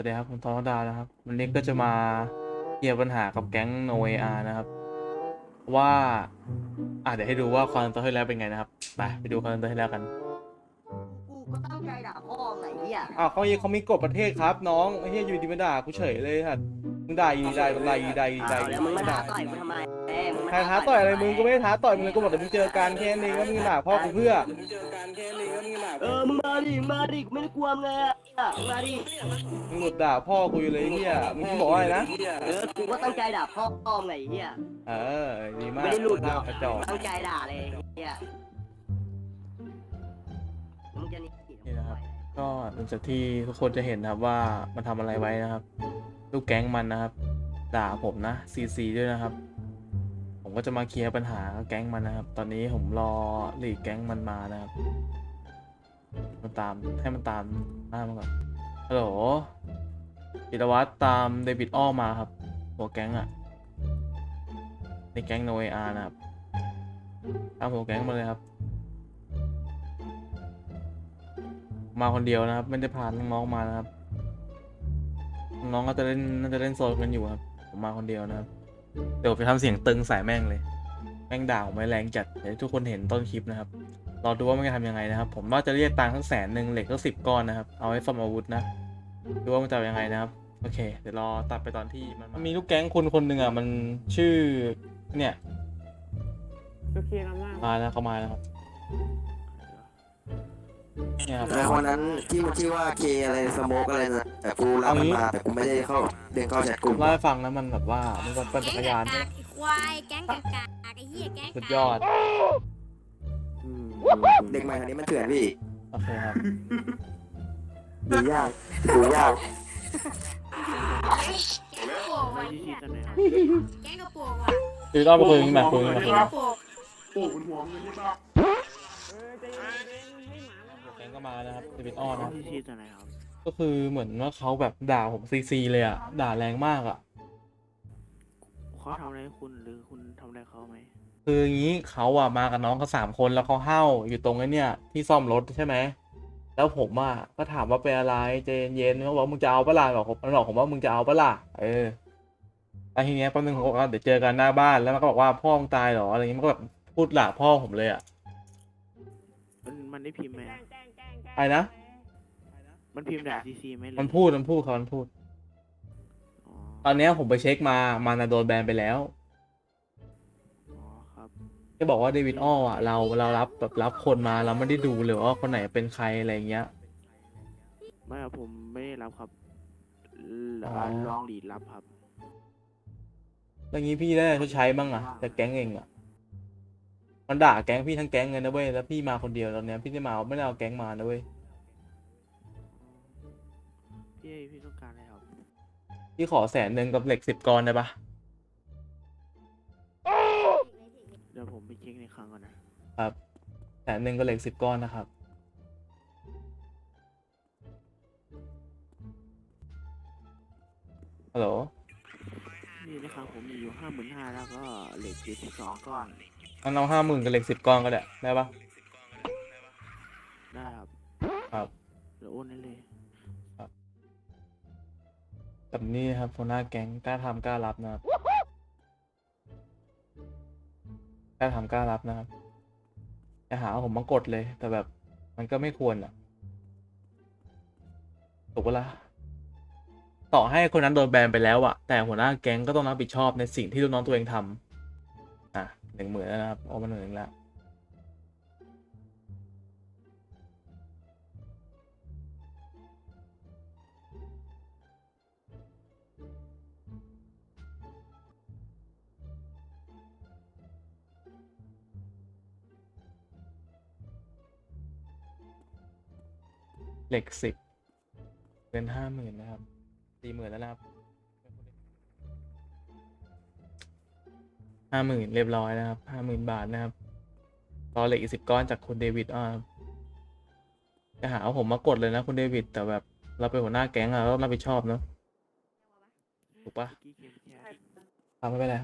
วัสดีครับผมทอร์ดานะครับ วันนี้ก็จะมาเคลียร์ปัญหากับแก๊งโนเออานะครับ ว่าอะเดี๋ยวให้ดูว่าคอนเตอร์ที่แล้วเป็นไงนะครับไปไปดูคอนเตอร์ที่แล้วกันกูก็ตั้งใจด่าพ่อไงเหี้ยอ้าวเขาเขามีกฎประเทศครับ น้องไอ้เหี้ยอยู่ดีมาด่ากูเฉยเลยค่ะมึงด่าอีด่าด่าอีด่าอีด่าเอาอีแล้วมึงมาด่าต่อยกูทำไมเอ้ยมึงมา ใครท้าต่อยอะไรมึงก็ไม่ได้ท้าต่อยมึงเลยก็บอกแต่มึงเจอกันแค่นี้ก็มึงด่าพ่อกูเพื่อเออมึงมาดิมึงมาดิกูไม่ได้กลัวมึงเลยอะมึงมาดิมึงหลุดด่าพ่อกูอยู่เลยไอ้เหี้ยมึงบอกว่าอะไรนะเออกูก็ตั้งใจด่าพ่อพ่อไงเหี้ยเออดีมากไม่ได้หลุดหรอกกระจอกตั้งใจด่าเลยเหี้ยมึงจะหนีนี่นะครับก็หลังจากที่ทุกคนจะเห็นนะครับว่ามันทำอะไรไว้นะครับ ลูกแก๊งมันนะครับ ด่าผมนะซีซีด้วยนะครับ ผมก็จะมาเคลียร์ปัญหาแก๊งมันนะครับ ตอนนี้ผมรอหลีกแก๊งมันมานะครับมันตามให้มันตามหน้ามันก่อนฮัลโหลปิรวัตตามเดวิดอ้อมาครับ หัวแก๊งอะในแก๊งโนเออาร์นะครับ ตามหัวแก๊งมาเลยครับ มาคนเดียวนะครับ ไม่ได้พาน้องๆมานะครับ น้องก็จะเล่นน่าจะเล่นโซนกันอยู่ครับ ผมมาคนเดียวนะครับ เดี๋ยวไปทำเสียงตึงใส่แม่งเลย แม่งด่าผมไม่แรงจัดเดี๋ยวทุกคนเห็นต้นคลิปนะครับรอดูว่ามันจะทำยังไงนะครับ ผมว่าจะเรียกตังค์ทั้งแสนหนึ่งเหล็กก็สิบก้อนนะครับ เอาไว้ซ่อมอาวุธนะดูว่ามันจะยังไงนะครับโอเค เดี๋ยวรอตัดไปตอนที่มันมันมีลูกแก๊งคนคนหนึ่งอะมันชื่อเนี่ยก็เคลียร์กันมากมาแล้วเขามาแล้วครับ เนี่ยครับ แต่คนนั้นที่มันชื่อว่าเคอะไรสโมกอะไรนะแต่กูรับมันมาแต่กูไม่ได้เข้าเดินเข้าแชทกลุ่มเล่าให้ฟังนะมันแบบว่ามันก็เป็นจักรยานแก๊งกากๆไอ้ควายแก๊งกากๆไอ้เหี้ยแก๊งสุดกากยอดอืมเด็กใหม่คนนี้มันเถื่อนพี่โอเคครับดูยากดูยากแก๊งกระโปรงว่ะที่ที่จะไหนครับแก๊งกระโปรงว่ะเดี๋ยวต้องไปคุยกันมาคุยกันมาคุยแก๊งกันกระโปรงแก๊งก็ มานะครับจะเป็นอ้อนนะครับ ที่ที่จะไหนครับ ก็คือเหมือนว่าเขาแบบด่าผมซีซีเลยอะ ด่าแรงมากอะ เขาทำอะไรให้คุณหรือคุณทำอะไรเขาไหม คืออย่างนี้เขาอะมากับน้องเขาสามคนแล้วเขาเห้าอยู่ตรงไอ้เนี่ยที่ซ่อมรถใช่ไหม แล้วผมอะก็ถามว่าเป็นอะไรใจเย็นๆเขาบอกมึงจะเอาปะล่ะบอกผมมันบอกผมว่ามึงจะเอาปะล่ะเออแล้วทีเนี้ยแป๊บนึงผมก็บอกว่าเดี๋ยวเจอกันหน้าบ้านแล้วมันก็บอกว่าพ่อมึงตายเหรออะไรเงี้ยมันก็แบบพูดด่าพ่อผมเลยอะ มันมันได้พิมพ์ไหมอะ อะไรนะ มันพิมพ์ด่าซีซีไหมหรือมันพูดมันพูดเขามันพูด อ๋อตอนเนี้ยผมไปเช็คมา มันน่ะโดนแบนไปแล้วอ๋อครับจะบอกว่าเดวิดอ้ออะเราเรารับแบบรับคนมาเราไม่ได้ดูเลยว่าคนไหนเป็นใครอะไรเงี้ย ไม่ครับผมไม่ได้รับครับลอ๋อ ลองดีดรับครับ แล้วงี้พี่ได้ชดใช้บ้างอะแต่แก๊งเองอะ มันด่าแก๊งพี่ทั้งแก๊งเลยนะเว้ยแล้วพี่มาคนเดียวตอนเนี้ยพี่ได้มาไม่ได้เอาแก๊งมานะเว้ยพี่พี่ต้องการอะไรครับพี่ขอแสนหนึ่งกับเหล็กสิบกรได้ปะเดี๋ยวผมไปเช็คในครั้งก่อนนะครับแสนหนึ่งกับเหล็กสิบก้อนนะครับฮัลโหลนี่ในครั้งผมมีอยู่ห้าหมื่นห้าแล้วก็เหล็กเจ็ดสิบสองก้อน งั้นเอาห้าหมื่นกับเหล็กสิบก้อนก็ได้ได้ปะได้ครับครับเดี๋ยวโอนได้เลยแบบนี้ครับหัวหน้าแก๊งกล้าทำกล้ารับนะครับกล้าทำกล้ารับนะครับจะหาว่าผมมากดเลย แต่แบบมันก็ไม่ควรอะถูกปะล่ะต่อให้คนนั้นโดนแบนไปแล้วอะแต่หัวหน้าแก๊งก็ต้องรับผิดชอบในสิ่งที่ลูกน้องตัวเองทำอะห นึ่งหมื่นแล้วนะครับโอ้มาหนึ่งแล้วเหล็กสิบเป็นห้าหมื่นนะครับสี่หมื่นแล้วนะครับ ห้าหมื่นเรียบร้อยนะครับห้าหมื่นบาทนะครับรอเหล็กอีกสิบก้อนจากคุณเดวิดอ่าจะหาว่าผมมากดเลยนะคุณเดวิดแต่แบบเราเป็นหัวหน้าแก๊งอะเราต้องรับผิดชอบเนอะถูกปะทำไม่เป็นไร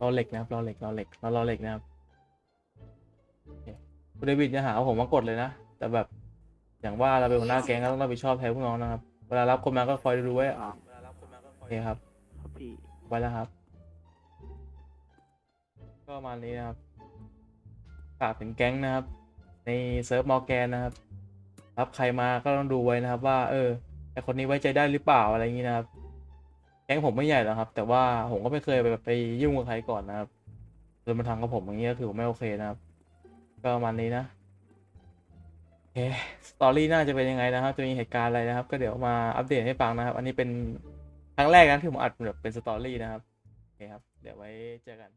รอเหล็กนะครับรอเหล็กรอเหล็กรอรอเหล็กนะครับคุณเดวิดจะหาว่าผมมากดเลยนะ แต่แบบอย่างว่าเราเป็นหัวหน้าแก๊งก็ต้องรับผิดชอบแทนพวกน้องนะครับ เวลารับคนมาก็คอยดูไว้อ๋อโอเคครับครับพี่ไว้แล้วครับ ก็ประมาณนี้นะครับฝากถึงแก๊งนะครับ ในเซิร์ฟมอร์แกนนะครับ รับใครมาก็ต้องดูไว้นะครับ ว่า เออไอคนนี้ไว้ใจได้หรือเปล่าอะไรอย่างนี้นะครับ แก๊งผมไม่ใหญ่หรอกครับ แต่ว่าผมก็ไม่เคยไปแบบไปยุ่งกับใครก่อนนะครับจนมาทำกับผมอย่างนี้ก็ถือว่าไม่โอเคนะครับ ก็ประมาณนี้นะโอ เคสตอรี่น่าจะเป็นยังไงนะครับ จะมีเหตุการณ์อะไรนะครับ ก็เดี๋ยวมาอัปเดตให้ฟังนะครับ อันนี้เป็นครั้งแรกนะที่ผมอัดแบบเป็นสตอรี่นะครับ โอเคครับ เดี๋ยวไว้เจอกัน